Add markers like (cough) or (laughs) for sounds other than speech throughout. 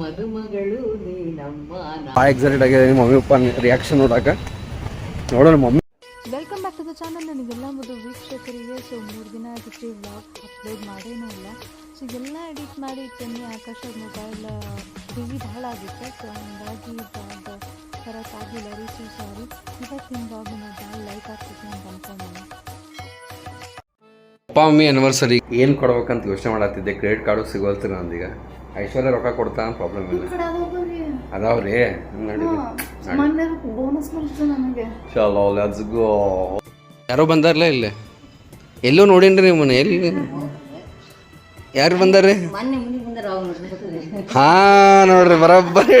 ಮದುಮಗಳು ನೀ ನಮ್ಮ ಭಾಳ ಎಕ್ಸೈಟೆಡ್ ಆಗಿದೆ. ನಿಮ್ಮ ಮಮ್ಮಿ ಪಪ್ಪ ರಿಯಾಕ್ಷನ್ ನೋಡಾಕ. ನೋಡೋಣ mummy. Welcome back to the channel ನನಗೆಲ್ಲ ಮೊದಲು ವೀಕ್ಷಕರಿಗೆ ಸೊ ಮೂರು ದಿನ ಆಗಿತ್ತು ವ್ಲಾಗ್ ಅಪ್ಲೋಡ್ ಮಾಡೇನೂ ಇಲ್ಲ. ಸೊ ಎಲ್ಲ ಎಡಿಟ್ ಮಾಡಿ ಇಟ್ಟೇನೆ ಆಕಾಶ ಮೊಬೈಲ್ ಬಿಸಿ ಭಾಳ ಆಗಿತ್ತು. ಸೊ ಹಂಗಾಗಿ ಬ್ಲಾಗ್ ಕರೆಕ್ಟ್ ಆಗಿಲ್ಲ ರೀ ಸೊ ಸಾರಿ ಇವತ್ತಿನ ಬ್ಲಾಗ್ ನಾವು ಭಾಳ ಲೈಕ್ ಆಗ್ತೈತೆ ಅಂತ ಅನ್ಕೊಂಡೆ ಅಪ್ಪ ಮಮ್ಮಿ ಅನಿವರ್ಸರಿ ಏನು ಕೊಡ್ಬೇಕಂತ ಯೋಚನೆ ಮಾಡತ್ತಿದ್ದೆ ಕ್ರೆಡಿಟ್ ಕಾರ್ಡು ಸಿಗೋಲ್ತು ನಂದೀಗ. ಐಶ್ವರ್ಯ ರೊಕ್ಕ ಕೊಡ್ತಾ? ಪ್ರಾಬ್ಲಮ್ ಇಲ್ಲ. ಅದಾವ್ರಿ ಚಲೋ ಲೆಟ್ಸ್ ಗೋ ಯಾರೋ ಬಂದಾರಲ್ಲ ಇಲ್ಲಿ? ಎಲ್ಲೂ ನೋಡೇನ್ರಿ ನಿಮ್ಮನ್ನ ಎಲ್ಲಿ? ಯಾರು ಬಂದಾರ್ರಿ? ಹಾ ನೋಡ್ರಿ ಬರೋಬ್ಬರ್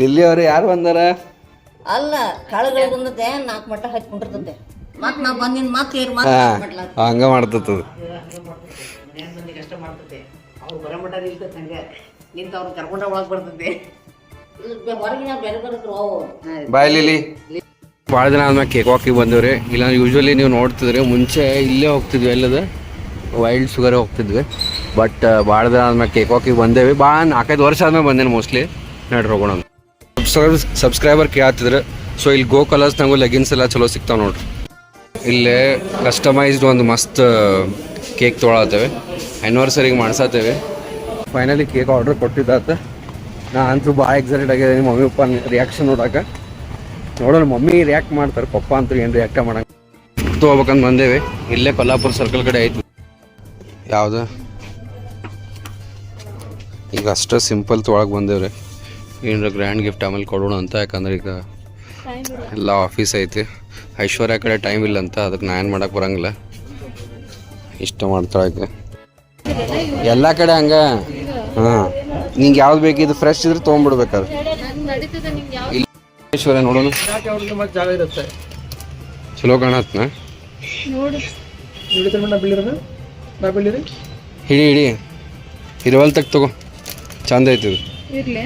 ಲಿಲ್ಲಿ ಅವ್ರು ಯಾರು ಬಂದಾರ? ಅಲ್ಲ ಕಾಳುಗಳಿಗೆ ಬಂದತೆ ನಾಲ್ಕು ಮಟ್ಟ ಹಚ್ಕೊಂಡಿರ್ತತೆ ಹಂಗ ಮಾಡ್ತದ ಬಾಯ್ ಲಿಲಿ. ಭಾಳ ದಿನ ಆದ್ಮೇಲೆ ಕೇಕ್ ವಾಕಿಗೆ ಬಂದಿವ್ರಿ. ಇಲ್ಲ ಯೂಶ್ವಲಿ ನೀವು ನೋಡ್ತಿದ್ರಿ. ಮುಂಚೆ ಇಲ್ಲೇ ಹೋಗ್ತಿದ್ವಿ ಎಲ್ಲದ ವೈಲ್ಡ್ ಶುಗರ್ ಹೋಗ್ತಿದ್ವಿ. ಬಟ್ ಭಾಳ ದಿನ ಆದ್ಮೇಲೆ ಕೇಕ್ ವಾಕಿಗೆ ಬಂದೇವಿ. ಭಾಳ ನಾಲ್ಕೈದು ವರ್ಷ ಆದ್ಮೇಲೆ ಬಂದೇನೆ ಮೋಸ್ಟ್ಲಿ ನೋಡ್ರಿ ಹೋಗೋಣ ಸಬ್ಸ್ಕ್ರೈಬ್ ಸಬ್ಸ್ಕ್ರೈಬರ್ ಕೇಳ್ತಿದ್ರು. ಸೊ ಇಲ್ಲಿ ಗೋ ಕಲರ್ಸ್ ನಂಗೂ ಲೆಗಿನ್ಸ್ ಎಲ್ಲ ಚಲೋ ಸಿಗ್ತಾವೆ ನೋಡ್ರಿ. ಇಲ್ಲೇ ಕಸ್ಟಮೈಸ್ಡ್ ಒಂದು ಮಸ್ತ್ ಕೇಕ್ ತೊಗೊಳತ್ತೇವೆ ಆ್ಯನಿವರ್ಸರಿಗೆ ಮಾಡ್ಸತ್ತೇವೆ ಫೈನಲಿ ಕೇಕ್ ಆರ್ಡ್ರ್ ಕೊಟ್ಟಿದ್ದಾತ. ನಾ ಅಂತೂ ಭಾಳ ಎಕ್ಸೈಟೆಡ್ ಆಗಿದೆ ನಿಮ್ಮ ಮಮ್ಮಿ ಪಪ್ಪ ರಿಯಾಕ್ಷನ್ ನೋಡಕ್ಕೆ ನೋಡೋಣ ಮಮ್ಮಿ ರಿಯಾಕ್ಟ್ ಮಾಡ್ತಾರೆ. ಪಪ್ಪ ಅಂತೂ ಏನು ರಿಯಾಕ್ಟ ಮಾಡಂಗೆ. ತೊಗೋಬೇಕಂತ ಬಂದೇವೆ. ಇಲ್ಲೇ ಕೊಲ್ಲಾಪುರ ಸರ್ಕಲ್ ಕಡೆ ಐತಿ. ಯಾವುದು? ಈಗ ಅಷ್ಟೇ ಸಿಂಪಲ್ ತೊಳಗೆ ಬಂದೇವ್ರಿ. ಏನರ ಗ್ರ್ಯಾಂಡ್ ಗಿಫ್ಟ್ ಆಮೇಲೆ ಕೊಡೋಣ ಅಂತ. ಯಾಕಂದ್ರೆ ಈಗ ಎಲ್ಲ ಆಫೀಸ್ ಐತಿ. ಐಶ್ವರ್ಯ ಕಡೆ ಟೈಮ್ ಇಲ್ಲ ಅಂತ ಅದಕ್ಕೆ ನಾನು ಏನು ಮಾಡಕ್ಕೆ ಬರಂಗಿಲ್ಲ. ಇಷ್ಟ ಮಾಡ್ತಾಳೆ ಎಲ್ಲ ಕಡೆ ಹಂಗೆ? ಹಾಂ. ನಿಂಗೆ ಯಾವ್ದು ಬೇಕಿದ್ದು ಫ್ರೆಶ್ ಇದ್ರೆ ತೊಗೊಂಡ್ಬಿಡ್ಬೇಕಾದ್ರೆ. ಐಶ್ವರ್ಯ ನೋಡೋಣ. ಚಲೋ ಕಾಣತ್ನ? ನೋಡು ಹಿಡಿ ಹಿಡಿ. ಇರುವಲ್ ತಗ. ತಗೋ ಚಂದ ಐತಿ ಇದು. ಇರಲಿ.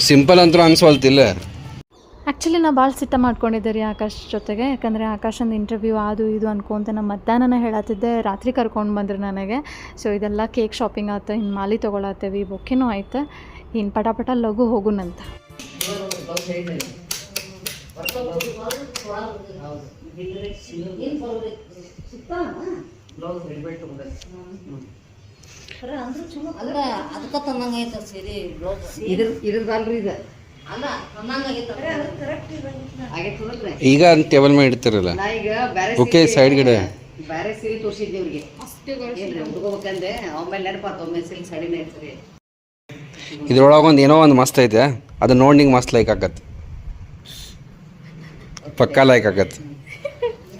ಸಿಂಪಲ್ ಅಂತೂ ಅನ್ಸೋಲ್ತಿಲ್ಲ ಆ್ಯಕ್ಚುಲಿ ನಾ ಭಾಳ ಸಿಟ್ಟ ಮಾಡ್ಕೊಂಡಿದ್ದೆ ರೀ ಆಕಾಶ್ ಜೊತೆಗೆ. ಯಾಕಂದರೆ ಆಕಾಶಂದು ಇಂಟರ್ವ್ಯೂ ಅದು ಇದು ಅನ್ಕೊಂತ ನಮ್ಮ ಮಧ್ಯಾಹ್ನನ ಹೇಳತ್ತಿದ್ದೆ. ರಾತ್ರಿ ಕರ್ಕೊಂಡು ಬಂದ್ರು ನನಗೆ. ಸೊ ಇದೆಲ್ಲ ಕೇಕ್ ಶಾಪಿಂಗ್ ಆಯ್ತು ಇನ್ನು ಮಾಲಿ ತೊಗೊಳತ್ತೇವಿ ಬೊಕ್ಕೆನೂ ಆಯ್ತು. ಇನ್ನು ಪಟ ಪಟ ಲಘು ಹೋಗುನಂತ. ಇದ್ರ ಇದ್ರದಲ್ರಿ ಇದು. ಈಗ ಟೇಬಲ್ ಮೇಲೆ ಇಡ್ತಿರಲ್ಲ? ಓಕೆ ಸೈಡ್ ಗಿಡ ಬೇರೆ ಸೀರೆ ತೋರಿಸಿದ್ದೆ ಇವ್ರಿಗೆ. ಉಟ್ಕೋಬೇಕಂದೆ ಆಮೇಲೆ ನೆನಪಾತ ಒಮ್ಮೆ ಸಿಲ್ಕ್ ಸಾಡಿನೇ ಇರ್ತದೆ ಇದ್ರೊಳಗೆ ಒಂದು ಏನೋ ಒಂದು ಮಸ್ತ್ ಐತೆ. ಅದು ನೋಡಿ ನಿಂಗೆ ಮಸ್ತ್ ಲೈಕ್ ಆಗತ್ತೆ. ಪಕ್ಕಾ ಲೈಕ್ ಆಗತ್ತೆ.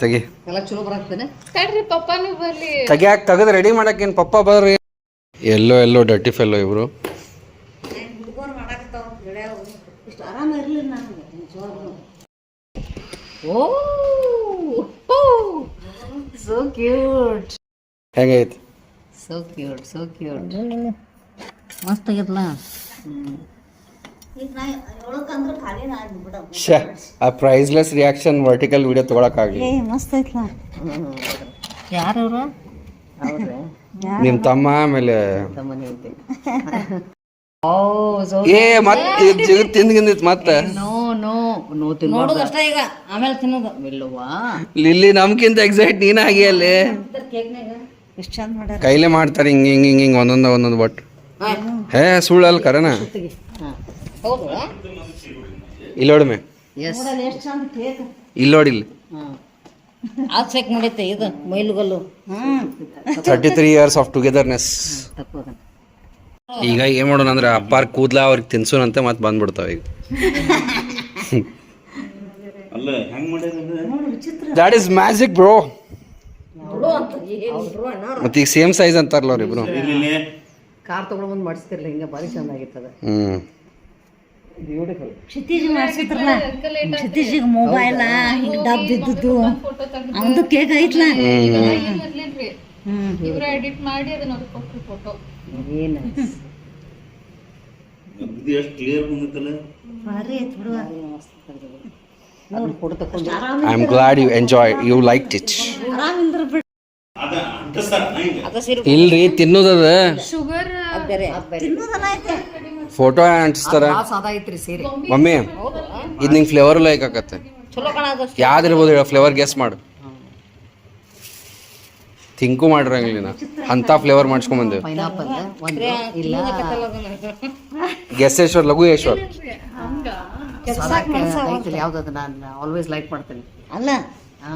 ತೆಗಿ. ಎಲ್ಲ ಚಲೋ ಬರಾಕ್ತೇನೆ ತಡ್ರಿ ಪಪ್ಪಾನು ಬರ್ಲಿ. ತೆಗಿಯಾಕ ತೆಗೆದು ರೆಡಿ ಮಾಡಕ್ಕೇನು ಪಪ್ಪ ಬರ್ರಿ? ಎಲ್ಲೋ ಎಲ್ಲೋ ಡರ್ಟಿ ಫೆಲ್ಲೋ ಇವರು. ಸೋ ಕ್ಯೂಟ್ ಹೆಂಗೈತಿ? ಸೋ ಕ್ಯೂಟ್ ಸೋ ಕ್ಯೂಟ್ ಮಸ್ತ್ ಆಗೈತಲ್ಲ ಶ ಆ ಪ್ರೈಸ್ಲೆಸ್ ರಿಯಾಕ್ಷನ್ ವರ್ಟಿಕಲ್ ವಿಡಿಯೋ ತೊಗೊಳಕ್ಕಾಗಲಿ. ಏ ಮಸ್ತ್ ಐತ್ಲಾ ಯಾರು? ಅವರು ಹೌದ್ರಾ ನಿಮ್ಮ ತಮ್ಮ ಆಮೇಲೆ ಸೋ (laughs) ಏ ಮತ್ತೆ ಜಿಗ್ ತಿಂದ್ಗಿಂದಿತ್ತು ಮತ್ತೆ. ನೋ ನೋ ನೋ ನೋಡೋದು ಅಷ್ಟೇ ಈಗ. ಆಮೇಲೆ ತಿನ್ನೋದು. ಇಲ್ಲವಾ ಲಿಲ್ಲಿ ನಮ್ಕಿಂತ ಎಕ್ಸೈಟ್ ನೀನಾಗಿ ಅಲ್ಲಿ. ಕೇಕ್ನಾಗ? ಎಷ್ಟು ಚಂದ ಮಾಡ್ಯಾರ. ಕೈಲೇ ಮಾಡ್ತಾರೆ ಹಿಂಗೆ ಹಿಂಗೆ ಹಿಂಗೆ ಹಿಂಗೆ ಒಂದೊಂದು ಒಂದೊಂದು ಬಟ್. ಹೇ. ಸುಳ್ಳಲ್ಲ ಕರೆನ? ಹೌದು. ಇಲ್ಲೋಡ್ಮೆ. ಎಸ್ ಎಷ್ಟು ಚಂದ ಕೇಕ್. ಇಲ್ಲೋಡಿಲ್ಲ ಹಾಂ. ಅದು ಚೆಕ್ ಮಾಡೈತೆ ಇದು ಮೈಲುಗಲ್ಲು. ಹಾಂ. Thirty three years of togetherness ಈಗ ಏನ್ ಮಾಡೋಣ ಅಂದ್ರೆ ಅಪ್ಪಾರ್ ಕೂದ್ಲ ಅವ್ರಿಗೆ ತಿನ್ಸೋನಂತೆ ಮತ್ತೆ ಬಂದ್ಬಿಡ್ತಾವ ಈಗ. (laughs) ದ್ಯಾಟ್ ಇಸ್ ಮ್ಯಾಜಿಕ್ ಬ್ರೋ ಮತ್ತೆ ಈಗ ಸೇಮ್ ಸೈಜ್ ಅಂತಾರಲ್ಲ ಅವ್ರಿಬ್ರು ಕಾರ್ ತಗೊಂಡು ಬಂದು ಮಾಡಿಸ್ತಿರ್ಲಿ ಹಿಂಗೆ ಭಾರಿ ಚಂದ ಆಗಿತ್ತದ ಹ್ಮ್. ಕ್ಷಿತೀಜ್ ಮಾಡಿಸಿದ್ರಲ್ಲ ಕ್ಷಿತೀಜಿಗೆ ಮೊಬೈಲ ಹಿಂಗೆ ಡಬ್ ಇದ್ದದ್ದು. ಅವನದು ಕೇಕ್ ಐತ್ಲ. ಇವರ ಎಡಿಟ್ ಮಾಡಿ ಅದನ್ನ ಅವ್ರಿಗೆ ಕೊಟ್ಟರು ಫೋಟೋ ಎಷ್ಟು clear ಬಂದಿತ್ತಲ್ಲ? I am glad you enjoy you like it ಇಲ್ರಿ ತಿನ್ನೋದದ ಫೋಟೋ ಅಂಟಿಸ್ತಾರ? ಮಮ್ಮಿ ಇದು ನಿಂಗೆ ಫ್ಲೇವರ್ ಲೈಕ್ ಆಗತ್ತೆ ಯಾವ್ದಿರ್ಬೋದು ಹೇಳ ಫ್ಲೇವರ್ ಗೆಸ್ ಮಾಡು. ಥಿಂಕು ಮಾಡಿರಂಗಿಲ್ಲ ಅಂತ ಅಂಥ ಫ್ಲೇವರ್ ಮಾಡಿಸ್ಕೊಂಬಂದೇವು ಪೈನಾಪಲ್ ಒಂದು ಇಲ್ಲ. ಗೆಸ್ಸೇಶ್ವರ್ ಲಘುಯೇಶ್ವರ್ ಐತಿಲ್ಲ ಯಾವ್ದು ನಾನು ಆಲ್ವೇಸ್ ಲೈಕ್ ಮಾಡ್ತೇನೆ. ಅಲ್ಲ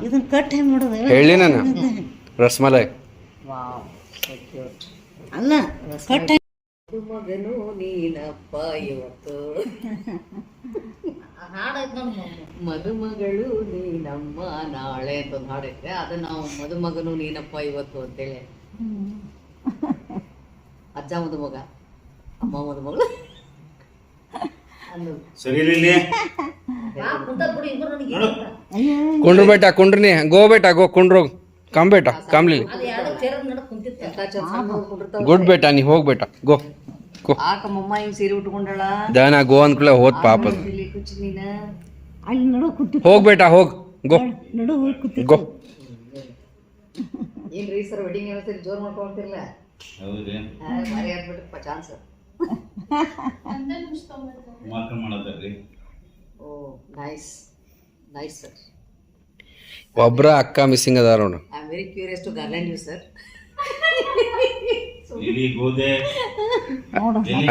ಇದನ್ನ ಕಟ್ ಹೆಂಗ್ ಮಾಡೋದು ಹೇಳಿ. ನಾನು. (laughs) ರಸ್ಮಲೈ ವಾವ್ ಅಲ್ಲ ಕಟ್ ಮಗನು ನೀನಪ್ಪ ಇವತ್ತು? (laughs) ಮದುಮಗಳು ನೀನಮ್ಮ ನಾಳೆ ಅಂತ ಒಂದು ಹಾಡಿದ್ರೆ ಅದನ್ನ ನಾವು ಮದುಮಗನು ನೀನಪ್ಪ ಇವತ್ತು ಅಂತೇಳಿ. ಅಜ್ಜ ಮದುಮಗ ಅಮ್ಮ ಮದುಮಗಳು. ಕುಂಡ್ರು ಬೇಟ ಕುಂಡ್ರಿ ನೀ. ಗೋ ಬೇಟ ಗೋ ಕುಂಡ್ರು. ಕಮ್ ಬೇಟ ಕಾಮ್ಲಿ. ಗುಡ್ ಬೇಟ ನೀ ಹೋಗ್ಬೇಟ ಗೋ. ಗೋ ಆಕ ಮಮ್ಮ ಹಿಂಗ್ ಸೀರೆ ಉಟ್ಕೊಂಡಳ? ದನ ಗೋ ಅಂದ್ಕೂಲ ಹೋದ್ ಪಾಪ ಅದು. ಇಲ್ಲಿ ಕುಚ್ಚಿ ನೀನ? ಅಲ್ಲಿ ನಡು ಕೂತಿ ಹೋಗ್ ಬೇಟ ಹೋಗ್. ಗೋ. ನಡು ಹೋಗಿ ಕೂತಿ ಗೋ. ಏನ್ರಿ ಸರ್ ವೆಡ್ಡಿಂಗ್ ಆನಿವರ್ಸರಿ ಜೋರ್ ಮಾಡ್ಕೊಂತಿರ್ಲ ಹೌದ್ರಿ. ಮರಿ ಆಗ್ಬಿಟ್ರಪ್ಪ ಚಾನ್ಸ್ ಮಾತ್ರ ಮಾಡದ್ರಿ ಓ ನೈಸ್ ನೈಸ್ ಸರ್. ಒಬ್ರ ಅಕ್ಕ ಮಿಸ್ಸಿಂಗ್ ಅದಾರ ನೋಡು. I am very curious to garland you sir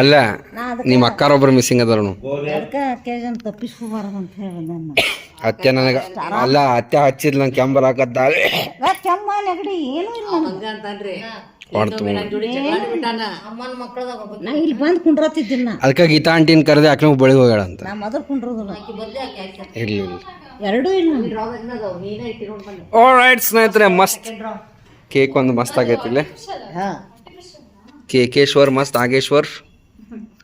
ಅಲ್ಲ ನಿಮ್ಮ ಅಕ್ಕಾರೊಬ್ರು ಮಿಸ್ಸಿಂಗ್ ಅದಾರ ನೋಡು. ಗೋದೆ ಅದಕ್ಕೆ ಕೇಜನ್ ತಪ್ಪಿಸ್ಕೋಬಾರ್ದು ಅಂತ ಹೇಳಿ ನಾನು ಅತ್ತೆ ನನಗ ಅಲ್ಲ ಅತ್ತೆ ಹಚ್ಚಿದ್ ನಂಗೆ ಕೆಂಬರ್ ಹಾಕದ್ದಾಳೆ. ಕೆಮ್ಮ ನೆಗಡಿ ಏನೂ ಇಲ್ಲ ನಾ ಇಲ್ಲಿ ಬಂದು ಕುಂಡ್ರತಿದ್ದಿಲ್ಲ ನಾ. ಅದಕ್ಕೆ ಗೀತಾ ಆಂಟಿನ ಕರೆದೆ ಆಕೆ ಬಳಿ ಹೋಗ್ಯಾಳ ಅಂತ. ನಾ ಮೊದಲು ಕುಂಡ್ರೋದಿಲ್ಲ. ಇರ್ಲಿ ಎರಡೂ ಇಲ್ಲ ಓ ರೈಟ್ ಸ್ನೇಹಿತರೆ ಮಸ್ತ್. ಕೇಕ್ ಒಂದು ಮಸ್ತ್ ಆಗೈತಿ ಇಲ್ಲಿ. ಹಾಂ. ಕೇಕೇಶ್ವರ್ ಮಸ್ತ್ ಆಗೇಶ್ವರ್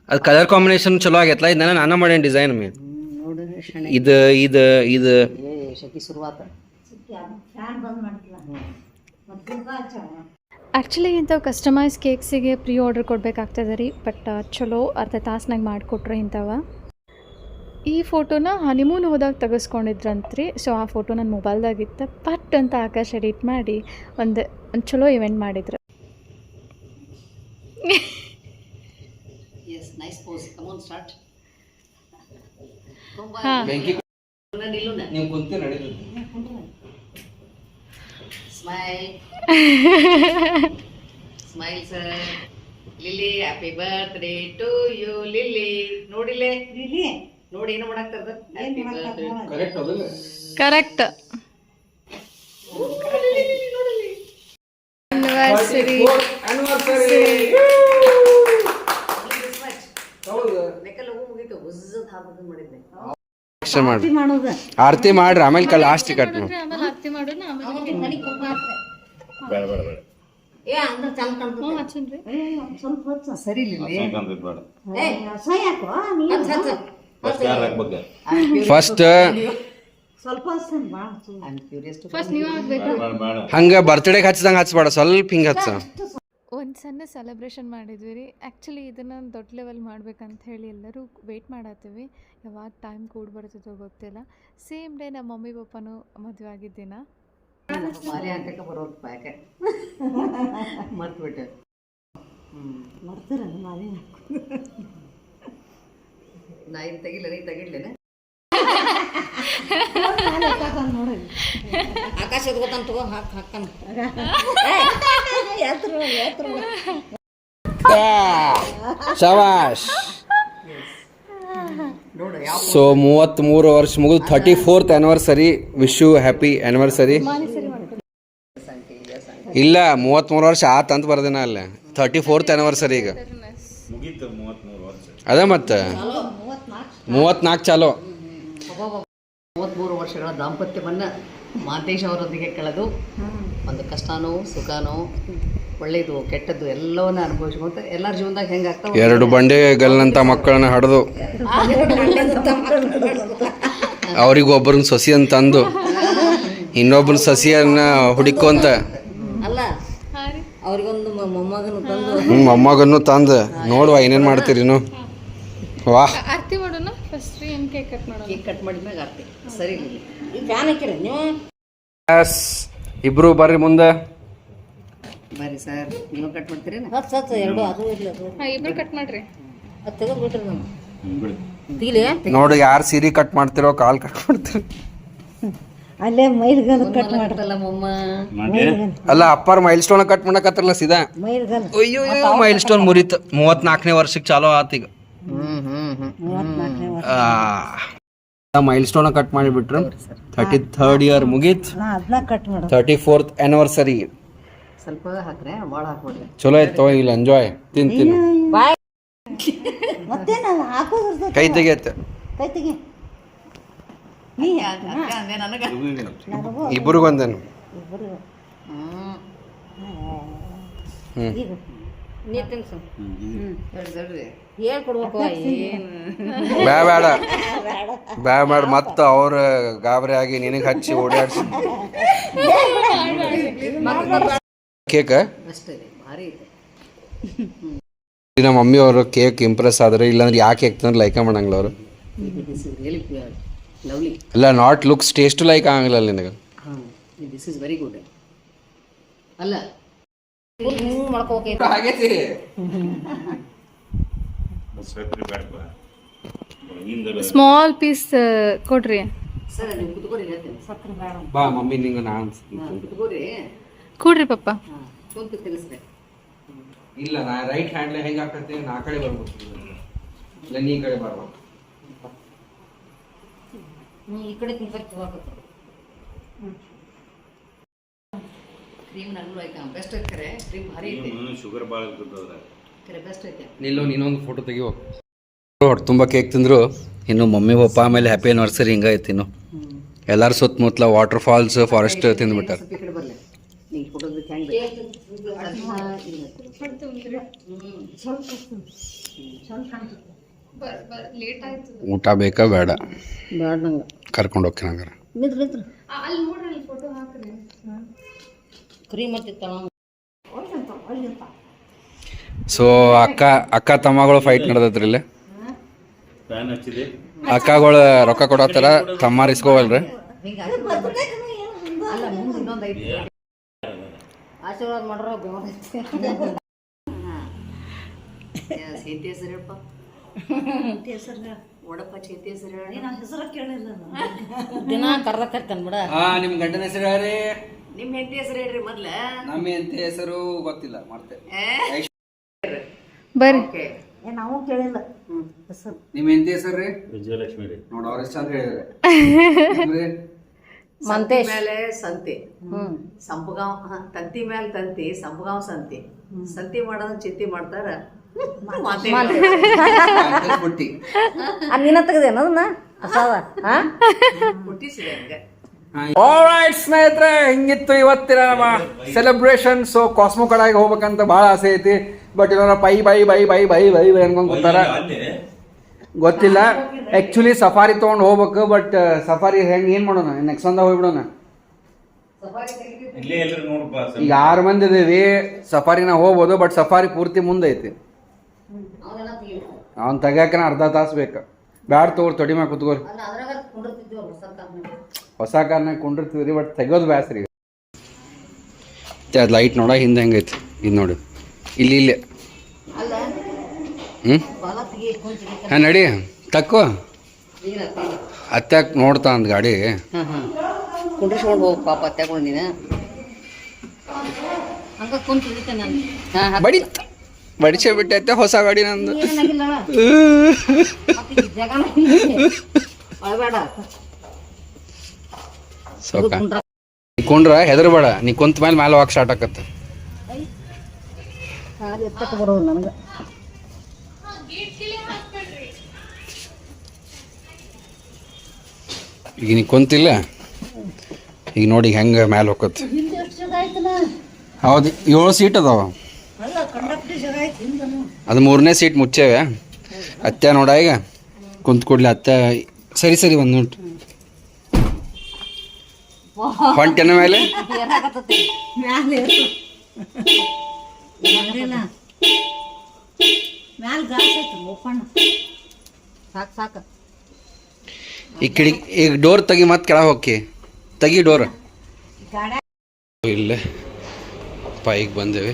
ಅದು ಕಲರ್ ಕಾಂಬಿನೇಷನ್ ಚಲೋ ಆಗೈತಲ್ಲ ಇದನ್ನ ನಾನು ಮಾಡೇನಿ ಡಿಸೈನ್ ಮೇ? ಇದು ಇದು ಇದು. ಆ್ಯಕ್ಚುಲಿ ಇಂಥವು ಕಸ್ಟಮೈಸ್ ಕೇಕ್ಸಿಗೆ ಪ್ರೀ ಆರ್ಡರ್ ಕೊಡಬೇಕಾಗ್ತದೆ ರೀ ಬಟ್ ಚಲೋ ಅರ್ಧ ತಾಸ್ನಾಗ ಮಾಡಿಕೊಟ್ರೆ ಇಂಥವ. ಈ ಫೋಟೋನ ಹನಿಮೂನ್ ಹೋದಾಗ ತೆಗೆಸ್ಕೊಂಡಿದ್ರಂತ್ರಿ ಸೊ ಆ ಫೋಟೋ ನನ್ನ ಮೊಬೈಲ್ದಾಗಿತ್ತು ಪಟ್ ಅಂತ ಆಕಾಶ ಎಡಿಟ್ ಮಾಡಿ ಒಂದು ಒಂದು ಚಲೋ ಇವೆಂಟ್ ಮಾಡಿದ್ರು. Yes nice pose come on start ನೀವು ಕುಂತಿ smile smile sir Lilly happy birthday to you Lilly ನೋಡಿಲೆ? ನೋಡಿ ಏನು ಮಾಡಾಕ್ತದ ಬರ್ತ್ಡೇ ಕರೆಕ್ಟ್ ಆನಿವರ್ಸರಿ ಆಮ್ ಮಾಡ್ರಿ ಆಮೇಲೆ ಫಸ್ಟ್ ಆಸ್ತಿ ಆಗ್ಬೇಕು ಫಸ್ಟ್ ಹಂಗೆ ಬರ್ತ್ಡೇಗೆ ಹಚ್ಚಿದಂಗೆ ಹಚ್ಬೇಡ ಸ್ವಲ್ಪ ಹಿಂಗೆ ಹಚ್ಚ. ಒಂದು ಸಣ್ಣ ಸೆಲೆಬ್ರೇಷನ್ ಮಾಡಿದ್ವಿ ರೀ. ಆ್ಯಕ್ಚುಲಿ ಇದನ್ನು ದೊಡ್ಡ ಲೆವೆಲ್ ಮಾಡ್ಬೇಕಂತ ಹೇಳಿ ಎಲ್ಲರೂ ವೆಯ್ಟ್ ಮಾಡತ್ತೀವಿ. ಯಾವಾಗ ಟೈಮ್ ಕೂಡ ಬರ್ತದೋ ಗೊತ್ತಿಲ್ಲ. ಸೇಮ್ ಡೇ ನಮ್ಮ ಮಮ್ಮಿ ಪಪ್ಪನೂ ಮದುವೆ ಆಗಿದ್ದಿನ. ಮಾಲೆ ಹಾಕಕ್ಕೆ ಬರೋದು ಪ್ಯಾಕೆ ಮರ್ತ್ಬಿಟ್ಟೆ ಹ್ಮ್. ಬರ್ತೀರ ಮಾಲಿ ನಾ ಇನ್ ತೆಗಿಲ್ಲ ನೀ ತೆಗಿಡ್ಲೇನೆ? ಆಕಾಶ ತಗೋ ಹಾಕ್ ಎತ್ತರ (laughs) ಶವಾಶ್ ಸೊ ಮೂವತ್ತ್ಮೂರು ವರ್ಷ ಮುಗಿದು thirty fourth anniversary wish you happy anniversary ಇಲ್ಲ ಮೂವತ್ತ್ಮೂರು ವರ್ಷ ಆತ ಅಂತ ಬರ್ದೇನ ಅಲ್ಲ. ಥರ್ಟಿ ಫೋರ್ತ್ ಆನಿವರ್ಸರಿ ಈಗ. ಅದ ಮತ್ತ ವರ್ಷ. ಅದೇ ಮತ್ತೆ. ಮೂವತ್ನಾಲ್ಕು. ಚಾಲೋ. ಮೂವತ್ತ್ಮೂರು ವರ್ಷಗಳ ದಾಂಪತ್ಯವನ್ನ ಮಾತೇಶ್ ಅವರೊಂದಿಗೆ ಕಳೆದು ಒಂದು ಕಷ್ಟನೋ ಸುಖನೋ ಒಳ್ಳೇದು ಕೆಟ್ಟದ್ದು ಎಲ್ಲವನ್ನ ಅನುಭವಿಸ್ಕೊಂತ ಎಲ್ಲರ ಜೀವನದಾಗ ಹೆಂಗೆ ಆಗ್ತಾವ? ಎರಡು ಬಂಡೆ ಗಲ್ನಂತ ಮಕ್ಕಳನ್ನ ಹಡ್ದು. ಅವರಿಗೊಬ್ಬರನ್ ಸಸಿಯನ್ನು ತಂದು ಅಂತ ಅಂದು ಇನ್ನೊಬ್ಬನ ಸಸಿಯನ್ನ ಹುಡುಕೊಂತ ಅಲ್ಲ ಅವ್ರಿಗೊಂದು ಮೊಮ್ಮಗನು ತಂದು. ಹ್ಞೂ ಮೊಮ್ಮಗನ್ನು ತಂದು. ನೋಡುವ ಏನೇನು ಮಾಡ್ತೀರಿ ವಾಹ್. ಆರತಿ ಮಾಡೋಣ? ಫಸ್ಟ್ ರೀ ಏನು ಕೇಕ್ ಕಟ್ ಮಾಡೋಣ? ಕೇಕ್ ಕಟ್ ಸರಿ ಈ ಫ್ಯಾನ್ ಹಾಕಿರ ನೀವು? ಎಸ್ ಇಬ್ರು ಬರ್ರಿ ಮುಂದೆ. ಬರ್ರಿ ಸರ್. ನೀವು ಕಟ್ ಮಾಡ್ತೀರಿ ಹತ್ತು ಹತ್ತು ಎರಡು ಅದು ಇಲ್ಲ ಅದು ಇಬ್ರು ಕಟ್ ಮಾಡ್ರಿ. ಅದು ತೆಗೆದು ಬಿಟ್ರಿ ನಾವು. ಹ್ಮ್, ಬಿಡಿ. ತೆಗಿಲಿ? ನೋಡಿ ಯಾರು ಸೀರೆ ಕಟ್ ಮಾಡ್ತಿರೋ ಕಾಲ್ ಕಟ್ ಮಾಡ್ತಿರೋ. ಅಲ್ಲೇ ಮೈಲ್ಗಲ್ ಕಟ್ ಮಾಡ್ತಲ್ಲ ಅಲ್ಲ ಅಪ್ಪಾರ ಮೈಲ್ ಸ್ಟೋನ್ ಕಟ್ ಮಾಡಕತ್ತಾರಲ್ಲ ಸೀದಾ? ಮೈಲ್ಗಲ್ ಅಯ್ಯೋ ಮೈಲ್ ಸ್ಟೋನ್ ಮುರಿತು. ಮೂವತ್ನಾಲ್ಕನೇ ವರ್ಷಕ್ಕೆ ಚಾಲೋ ಆತೀಗ ಹ್ಮ್ ಹ್ಮ್ ಹ್ಮ್. ಮೂವತ್ನಾಲ್ಕನೇ ವರ್ಷ. ಮೈಲ್ ಸ್ಟೋನ್ ಕಟ್ ಮಾಡಿಬಿಟ್ರು. ಥರ್ಟಿ ಥರ್ಡ್ ಇಯರ್ ಮುಗೀತ್. ತರ್ಟಿ ಫೋರ್ತ್ ಆನಿವರ್ಸರಿ ಸ್ವಲ್ಪ ಹಾಕ್ರೆ ಭಾಳ ಹಾಕ್ಬಿಡ್ರಿ. ಚಲೋ ಆಯ್ತು ಇಲ್ಲ ಎಂಜಾಯ್ ತಿನ್ ಹಾಕೋದು ಕೈ ತೆಗಿಯತ್ತೆ. ಕೈ ತೆಗಿ. ಇಬ್ಬರಿಗೊಂದೇನು ಹ್ಮ್. ಹ್ಮ್. ಈಗ. ನೀ ತಿನ್ಸು. ಹೇಳ್ಕೊಡ್ಬೇಕು ಬ್ಯಾ ಬೇಡ. ಬ್ಯಾ ಬೇಡ ಮತ್ತೆ ಅವ್ರ ಗಾಬರಿ ಆಗಿ ನಿನಗೆ ಹಚ್ಚಿ ಓಡಾಡ್ಸಿ. ಕೇಕ್? ನಮ್ಮ ಮಮ್ಮಿ ಅವರು ಕೇಕ್ ಇಂಪ್ರೆಸ್ ಆದ್ರೆ ಇಲ್ಲಾಂದ್ರೆ ಯಾಕೆ ಕೇಕ್ ತಂದ್ರೆ ಲೈಕ ಮಾಡಂಗಿಲ್ಲ ಅವರು. ಅಲ್ಲ ನಾಟ್ ಲುಕ್ಸ್ ಟೇಸ್ಟ್ ಲೈಕ್ ಆಗಂಗಿಲ್ಲ ನಿನಗೆ. ದಿಸ್ ಇಸ್ ವೆರಿ ಗುಡ್ ಅಲ್ಲ ಆಗೈತಿ ಸ್ಮಾಲ್ ಪೀಸ್ ಕೊಡ್ರಿ. ಸರ್ ನೀವು ಕುತ್ಕೋರಿ ಹೇಳ್ತೀನಿ. ಸಕ್ಕರೆ ಬಾ ಮಮ್ಮಿ ನಿಂಗೆ ನಾನು ಕೊಡ್ರಿ ಪಪ್ಪ. ಇಲ್ಲ ನಾ ರೈಟ್ ಹ್ಯಾಂಡ್ಲೆ ಹೆಂಗೆ ಹಾಕತ್ತೆ ನಾ ಕಡೆ ಬರ್ಬೇಕು. ಇಲ್ಲ ನೀ ಕಡೆ ಬರ್ಬೇಕು. ನೀ ಈ ಕಡೆ ಹೋಗುತ್ತೆ ಕ್ರೀಮ್ ನಲ್ಲೂ ಐತೆ ಬೆಸ್ಟ್ ಐತೆ ಕರೆ. ಕ್ರೀಮ್ ಭಾರಿ ಐತೆ. ಶುಗರ್ ಭಾಳ ಕರೆ ಬೆಸ್ಟ್ ಐತೆ. ನಿಲ್ಲೋ ನೀನೊಂದು ಫೋಟೋ ತೆಗಿವೋ ಹೊಟ್ಟು ತುಂಬ ಕೇಕ್ ತಿಂದರು. ಇನ್ನು ಮಮ್ಮಿ ಪಪ್ಪ ಆಮೇಲೆ ಹ್ಯಾಪಿ ಆನಿವರ್ಸರಿ ಹಿಂಗೈತಿ ಇನ್ನು. ಎಲ್ಲರೂ ಸುತ್ತಮುತ್ತಲ ವಾಟರ್ ಫಾಲ್ಸ್ ಫಾರೆಸ್ಟ್ ತಿಂದ್ಬಿಟ್ಟಾರೆ. ಊಟ ಬೇಕಾ ಬೇಡ. ಕರ್ಕೊಂಡು ಹೋಗ್ತೀನಿ ಹಂಗಾರೆ ನಿಂತ್ರು ನಿಂತ್ರು ಅಲ್ಲಿ ನೋಡ್ರಿ ಅಲ್ಲಿ ಫೋಟೋ ಹಾಕ್ರಿ ಕ್ರೀಮ್ ಹತ್ತಿತ್ತಳ ಸೊ ಅಕ್ಕ ಅಕ್ಕ ತಮ್ಮಗಳು ಫೈಟ್ ನಡೆದತ್ರಿ ಇಲ್ಲಿ? ಫ್ಯಾನ್ ಹಚ್ಚಿದೆ. ಅಕ್ಕಗಳು ರೊಕ್ಕ ಕೊಡತ್ತಾರ ತಮ್ಮ ಇಸ್ಕೋವಲ್ರಿ (laughs) (laughs) ದಿನ ಕರ್ದ ಕರ್ತಾನ ಬಿಡ ನಿಮ್ ನಿಮ್ಮ ಗಂಡನ ಹೆಸರು ಯಾರೇ ನಿಮ್ಮ ಹೆಂಡತಿ ಹೆಸರು ಹೇಳ್ರಿ ಮೊದ್ಲ? ನಮ್ಮ ಹೆಂಡತಿ ಹೆಸರು ಗೊತ್ತಿಲ್ಲ ಮಾಡ್ತೇವೆ ಬರ್ರಿ. ಏ ನಾವು ಕೇಳಿಲ್ಲ. ಹೆಸರು. ನಿಮ್ಮ ಎಂತ ಹೆಸರು ರೀ? ವಿಜಯಲಕ್ಷ್ಮಿ ರೀ. ನೋಡ ಅವ್ರ ಚಂದ ಹೇಳಿದ್ರೆ. (laughs) ಸಂತಿ ಮೇಲೆ ಸಂತಿ. ಸಂಪಗಾಂವ್ ಹ, ತಂತಿ ಮೇಲೆ ತಂತಿ ಸಂಪಗಾಂವ್ ಸಂತಿ. ಸಂತಿ ಮಾಡೋದ್ ಚಿಂತಿ ಮಾಡ್ತಾರ? ಮಾತೇ ಇಲ್ಲ. ಬುಟ್ಟಿ ಆ ನೀನ ತೆಗ್ದೇನ ಅದನ್ನ? ಅಸಾವ ಹಾ ಹುಟ್ಟಿಸಿದೆ ಹಂಗೆ. ಆಲ್ರೈಟ್ ಸ್ನೇಹಿತರೆ ಹಿಂಗಿತ್ತು ಇವತ್ತಿನ ನಮ್ಮ ಸೆಲೆಬ್ರೇಷನ್ ಸೊ ಕಾಸ್ಮೋ ಕಡೆಗೆ ಹೋಗ್ಬೇಕಂತ ಬಹಳ ಆಸೆ ಐತಿ. ಬಟ್ ಇವರ bye bye bye bye bye bye bye ಅನ್ಕೊಂಡ್ ಕೂತಾರ. ಗೊತ್ತಿಲ್ಲ. ಆಕ್ಚುಲಿ ಸಫಾರಿ ತಗೊಂಡ್ ಹೋಗ್ಬೇಕು ಬಟ್ ಸಫಾರಿ ಹೆಂಗ್ ಏನ್ ಮಾಡೋಣ? ನೆಕ್ಸ್ಟ್ ಒಂದ ಹೋಗ್ಬಿಡೋಣ. ಈಗ ಆರು ಮಂದಿ ಇದೀವಿ. ಸಫಾರಿನ ಹೋಗ್ಬೋದು ಬಟ್ ಸಫಾರಿ ಪೂರ್ತಿ ಮುಂದೆ ಐತಿ. ಅವ್ನ್ ತೆಗ್ಯಾಕನ ಅರ್ಧ ತಾಸು ಬೇಕು. ಬ್ಯಾಡ್ ತಗೋರ್ ತೊಡಿ ಮ್ಯಾಗ ಕುತ್ಕೋರಿ. ಹೊಸ ಕಾರ್ನಾಗ ಕುಂಡಿರ್ತೀವಿ ಬಟ್ ತೆಗೋದು ಬ್ಯಾಸ್ರಿ ಅದು ಲೈಟ್ ನೋಡ ಹಿಂದೆ ಹೆಂಗೈತಿ. ಇದು ನೋಡಿ. ಇಲ್ಲಿ ಇಲ್ಲಿ. ಹ್ಞೂ ಹಾಂ ನಡಿ. ತಕ್ಕು. ಅತ್ಯಾಕ್ ನೋಡ್ತಾ ಅಂದ್ ಗಾಡಿ. ಕುಂಡ್ರಿಸ್ಕೊಂಡು ಹೋಗಿ ಪಾಪ ತಗೊಂಡು ನೀನು. ಬಡಿ ಬಡಿಸೇ ಬಿಟ್ಟೈತೆ ಹೊಸ ಗಾಡಿ ನಂದು. ನೀ ಕುಂಡ್ರ ಹೆದರ್ಬೇಡ. ನೀ ಕುಂತ ಮೇಲೆ ಮ್ಯಾಲ ಹೋಗಕ್ಕೆ ಸ್ಟಾರ್ಟ್ ಆಕತ್ತೆ. ಈಗ ನೀ ಕುಂತಿಲ್ಲ? ಈಗ ನೋಡಿ ಹೆಂಗೆ ಮ್ಯಾಲ ಹೋಗತ್ತೆ ಹಿಂದೆ ಏಳು ಸೀಟ್ ಅದಾವ. ಅದು ಮೂರನೇ ಸೀಟ್ ಮುಚ್ಚೇವೆ. ಅತ್ತೆ ನೋಡ ಈಗ. ಕುಂತ್ ಕೊಡ್ಲಿ ಅತ್ತೆ. ಸರಿ ಸರಿ ಒಂದು ಮಿನಿಟ್ ಹೊಂಟೆನ ಮೇಲೆ ಏನಾಗತ್ತತಿ ಮ್ಯಾಲೆ ಮಾಡಿಲ್ಲ ಮ್ಯಾಲ ಗಾಸ್ ಐತಿ ಓಪನ್ ಸಾಕು ಮೇಲೆ ಈ ಕಿಡಿ ಈಗ ಡೋರ್ ತೆಗಿ ಮತ್ತೆ ಕೆಳಗೆ ಹೋಗಿ ತೆಗಿ ಡೋರ್. ಇಲ್ಲೇ. ಪೈಗೆ ಬಂದೇವಿ.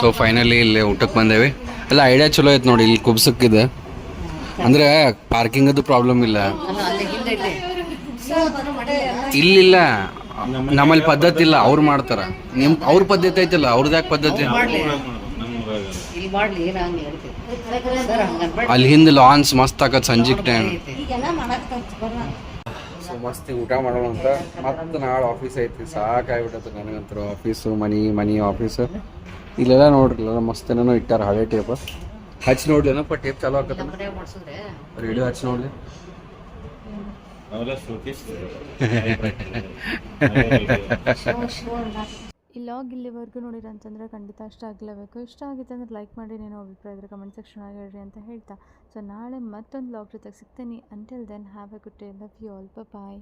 ಸೊ ಫೈನಲಿ ಇಲ್ಲಿ ಊಟಕ್ಕೆ ಬಂದೇವಿ. ಅಲ್ಲ ಐಡಿಯಾ ಚಲೋ ಐತೆ ನೋಡಿ ಇಲ್ಲಿ ಕುಬ್ಸಕ್ಕಿದೆ. ಅಂದ್ರೆ ಪಾರ್ಕಿಂಗ್ ಅದು ಪ್ರಾಬ್ಲಮ್ ಇಲ್ಲ. ಇಲ್ಲಿಲ್ಲ. ನಮ್ಮಲ್ಲಿ ಪದ್ಧತಿ ಇಲ್ಲ ಅವ್ರು ಮಾಡ್ತಾರ. ನಿಮ್ ಅವ್ರ ಪದ್ಧತಿ ಐತಲ್ಲ ಅವ್ರದ್ದು ಯಾಕೆ ಪದ್ಧತಿ? ಅಲ್ಲಿ ಹಿಂದೆ ಲಾನ್ಸ್ ಮಸ್ತ್ ಆಗತ್ ಸಂಜಿಕ್ ಟೈಮ್ ಸೊ ಮಸ್ತ್ ಊಟ ಮಾಡೋಣ ಅಂತ. ಮತ್ತೆ ನಾಳೆ ಆಫೀಸ್ ಐತಿ. ಸಾಕಾಗ್ಬಿಟ್ಟೈತೆ ನನಗಂತರ ಆಫೀಸು ಮನಿ ಮನಿ ಆಫೀಸು ಇಲ್ಲೆಲ್ಲ ನೋಡ್ರಿ ಇಲ್ಲೆಲ್ಲ ಮಸ್ತ್ ಏನೋ ಇಟ್ಟಾರ ಹಳೆ ಟೇಪ್ ಹಚ್ಚಿ ನೋಡ್ಲಿ ಏನಪ್ಪ ಟೇಪ್ ಚಾಲೋ ಆಗತ್ತ ರೇಡಿಯೋ ಹಚ್ಚಿ ನೋಡ್ಲಿ. ಇಲ್ಲಾಗ ಈ ಲಾಗ್ ಇಲ್ಲಿವರೆಗೂ ನೋಡಿರ ಅಂತಂದರೆ ಖಂಡಿತ ಇಷ್ಟ ಆಗಲೇಬೇಕು. ಇಷ್ಟ ಆಗಿತ್ತು ಅಂದ್ರೆ ಲೈಕ್ ಮಾಡಿ ನೀನು ಅಭಿಪ್ರಾಯ ಇದ್ರೆ ಕಮೆಂಟ್ ಸೆಕ್ಷನ್ ಆಗಿ ಹೇಳ್ರಿ ಅಂತ ಹೇಳ್ತಾ. ಸೊ ನಾಳೆ ಮತ್ತೊಂದು ಲಾಗ್ ಜೊತೆಗೆ ಸಿಗ್ತೀನಿ. Until then have a good day love you all bye